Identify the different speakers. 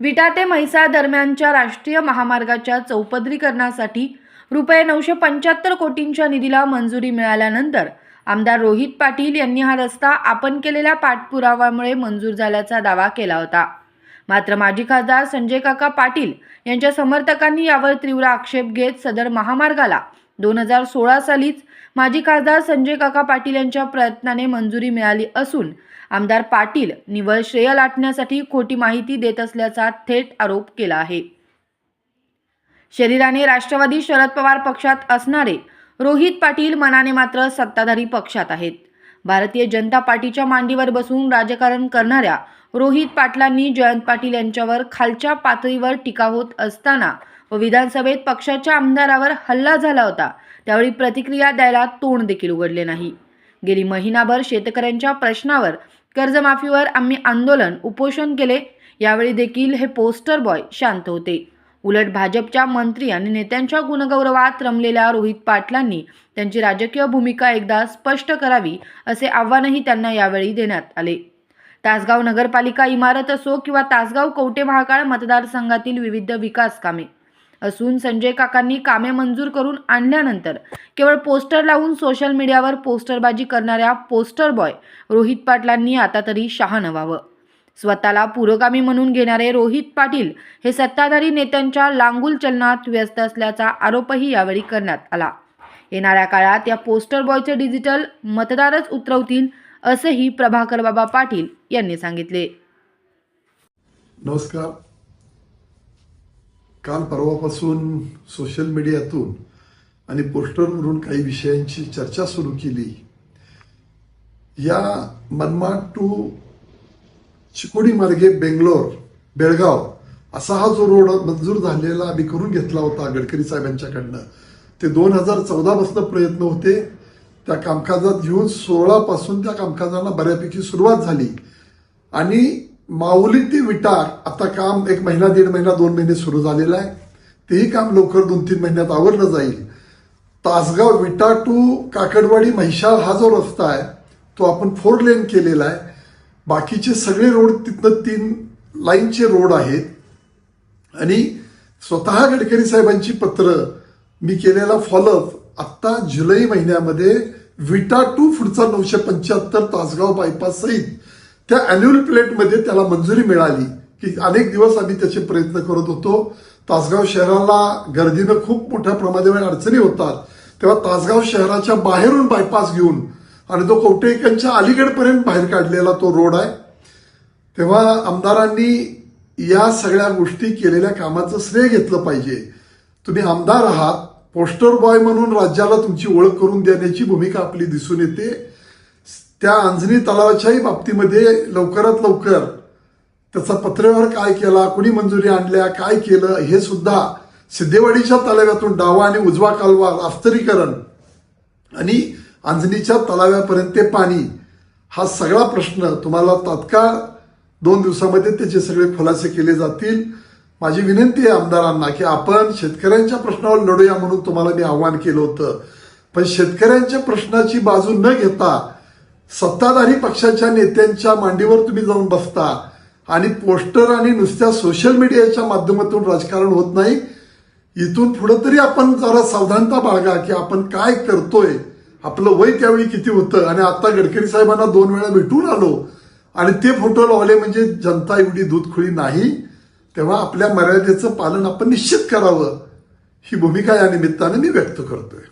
Speaker 1: विटा ते म्हैसाळ दरम्यानच्या राष्ट्रीय महामार्गाच्या चौपदरीकरणासाठी रुपये नऊशे पंच्याहत्तर कोटींच्या निधीला मंजुरी मिळाल्यानंतर आमदार रोहित पाटील यांनी हा रस्ता आपण केलेल्या पाठपुराव्यामुळे मंजूर झाल्याचा दावा केला होता. मात्र माजी खासदार संजय काका पाटील यांच्या समर्थकांनी यावर तीव्र आक्षेप घेत सदर महामार्गाला दोन हजार सोळा सालीच माजी खासदार संजय काका पाटील यांच्या प्रयत्नाने मंजुरी मिळाली असून आमदार पाटील निवळ श्रेय लाटण्यासाठी खोटी माहिती देत असल्याचा थेट आरोप केला आहे. शरीराने राष्ट्रवादी शरद पवार पक्षात असणारे रोहित पाटील मनाने मात्र सत्ताधारी पक्षात आहेत. भारतीय जनता पार्टीच्या मांडीवर बसून राजकारण करणाऱ्या रोहित पाटलांनी जयंत पाटील यांच्यावर खालच्या पातळीवर टीका होत असताना व विधानसभेत पक्षाच्या आमदारावर हल्ला झाला होता. त्यावेळी प्रतिक्रिया द्यायला तोंड देखील उघडले नाही. गेली महिनाभर शेतकऱ्यांच्या प्रश्नावर कर्जमाफीवर आम्ही आंदोलन उपोषण केले. यावेळी देखील हे पोस्टर बॉय शांत होते. उलट भाजपच्या मंत्री आणि नेत्यांच्या गुणगौरवात रमलेल्या रोहित पाटलांनी त्यांची राजकीय भूमिका एकदा स्पष्ट करावी असे आव्हानही त्यांना यावेळी देण्यात आले. तासगाव नगरपालिका इमारत असो किंवा तासगाव कवटे महाकाळ मतदारसंघातील विविध विकास कामे. असून संजय काकांनी कामे मंजूर करून आणल्यानंतर केवळ पोस्टर लावून सोशल मीडियावर पोस्टरबाजी करणाऱ्या पोस्टर बॉय रोहित पाटलांनी आता तरी शहाणं व्हावं स्वतःला पुरोगामी म्हणून घेणारे रोहित पाटील हे सत्ताधारी नेत्यांच्या लांगुल चलनात व्यस्त असल्याचा आरोपही यावेळी करण्यात आला. येणाऱ्या काळात या पोस्टर बॉयचे डिजिटल मतदारच उतरवतील असंही प्रभाकर बाबा पाटील यांनी सांगितले.
Speaker 2: नमस्कार. काल परवापासून सोशल मीडियातून आणि पोस्टरवरून काही विषयांची चर्चा सुरू केली. या मनमाड टू चिकोडी मार्गे बेंगलोर बेळगाव असा हा जो रोड मंजूर झालेला आम्ही करून घेतला होता गडकरी साहेबांच्याकडनं. ते दोन हजार चौदापासून प्रयत्न होते. त्या कामकाजात घेऊन सोळापासून त्या कामकाजाला बऱ्यापैकी सुरुवात झाली. आणि माऊली ते विटार. आता काम एक महिना दीड महिना दोन महिने सुरू झालेलं आहे. तेही काम लवकर दोन तीन महिन्यात आवरलं जाईल. तासगाव विटा टू काकडवाडी म्हैशाळ हा जो रस्ता आहे तो आपण फोर लेन केलेला आहे. बाकीचे सगळे रोड तिथनं तीन लाईनचे रोड आहेत. आणि स्वतः गडकरी साहेबांची पत्र मी केलेला फॉलोअप आत्ता जुलै महिन्यामध्ये विटा टू पुढचा नऊशे पंच्याहत्तर तासगाव बायपास सहित त्या अॅन्युअल प्लेटमध्ये त्याला मंजुरी मिळाली की अनेक दिवस आम्ही त्याचे प्रयत्न करत होतो. तासगाव शहराला गर्दीनं खूप मोठ्या प्रमाणावर अडचणी होतात. तेव्हा तासगाव शहराच्या बाहेरून बायपास घेऊन आणि तो कवटेकरांच्या अलीकडपर्यंत बाहेर काढलेला तो रोड आहे. तेव्हा आमदारांनी या सगळ्या गोष्टी केलेल्या कामाचं श्रेय घेतलं पाहिजे. तुम्ही आमदार आहात पोस्टर बॉय म्हणून राज्याला तुमची ओळख करून देण्याची भूमिका आपली दिसून येते. त्या अंजनी तलावाच्याही बाबतीमध्ये लवकरात लवकर त्याचा पत्रव्यवहार काय केला कुणी मंजुरी आणल्या काय केलं हे सुद्धा सिद्धेवाडीच्या तलाव्यातून डावा आणि उजवा कालवा रास्तरीकरण आणि अंजनीच्या तलाव्यापर्यंत ते पाणी हा सगळा प्रश्न तुम्हाला तात्काळ दोन दिवसामध्ये त्याचे सगळे खुलासे केले जातील. माझी विनंती आहे आमदारांना की आपण शेतकऱ्यांच्या प्रश्नावर लढूया म्हणून तुम्हाला मी आव्हान केलं होतं. पण शेतकऱ्यांच्या प्रश्नाची बाजू न घेता सत्ताधारी पक्षाच्या नेत्यांच्या मांडीवर तुम्ही जाऊन बसता आणि पोस्टर आणि नुसत्या सोशल मीडियाच्या माध्यमातून राजकारण होत नाही इथून पुढे तरी आपण जरा सावधानता बाळगा की आपण काय करतोय. आपलं वय त्यावेळी किती होतं? आणि आता गडकरी साहेबांना दोन वेळा भेटून आलो आणि ते फोटो लावले म्हणजे जनता एवढी दूधखुळी नाही. तेव्हा आपल्या मर्यादेचं पालन आपण निश्चित करावं. ही भूमिका या निमित्ताने मी व्यक्त करतोय.